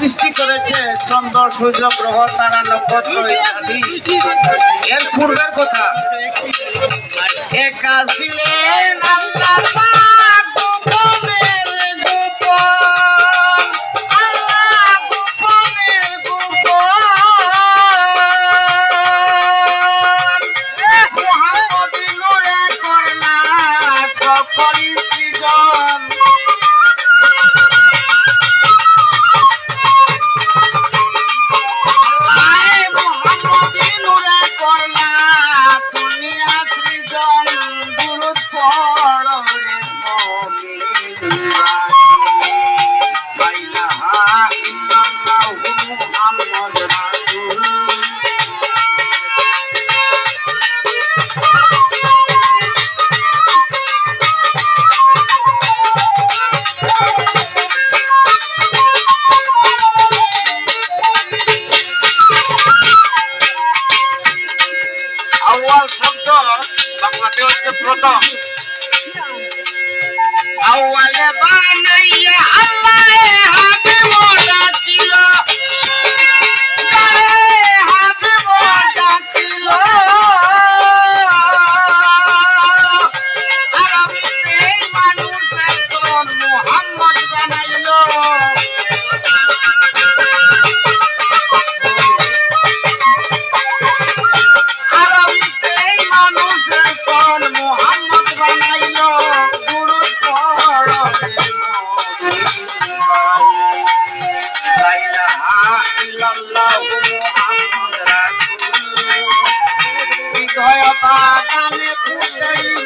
সৃষ্টি করেছে চন্দ্র সূর্য গ্রহ তারা নক্ষত্র ইত্যাদি। এর পূর্বের কথা। গোপনের গোপন।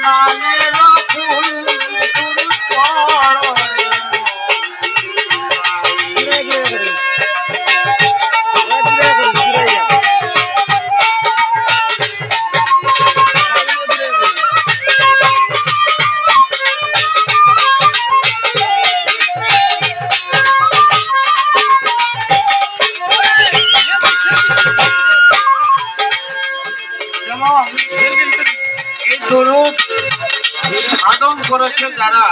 ಕಾಲೇ করেছে যারা?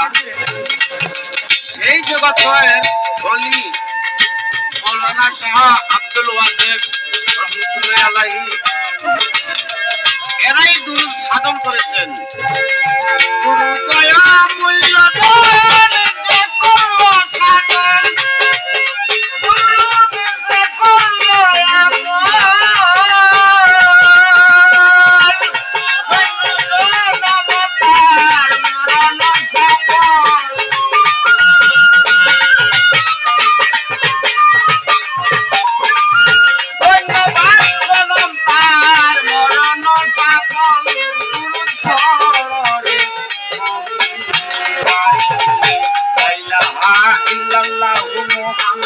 এই জগতের বলি মৌলানা শাহ আব্দুল ওয়াসেফ রহমতুল্লাহ এরাই দুরুদ সাধন করেছেন। I'm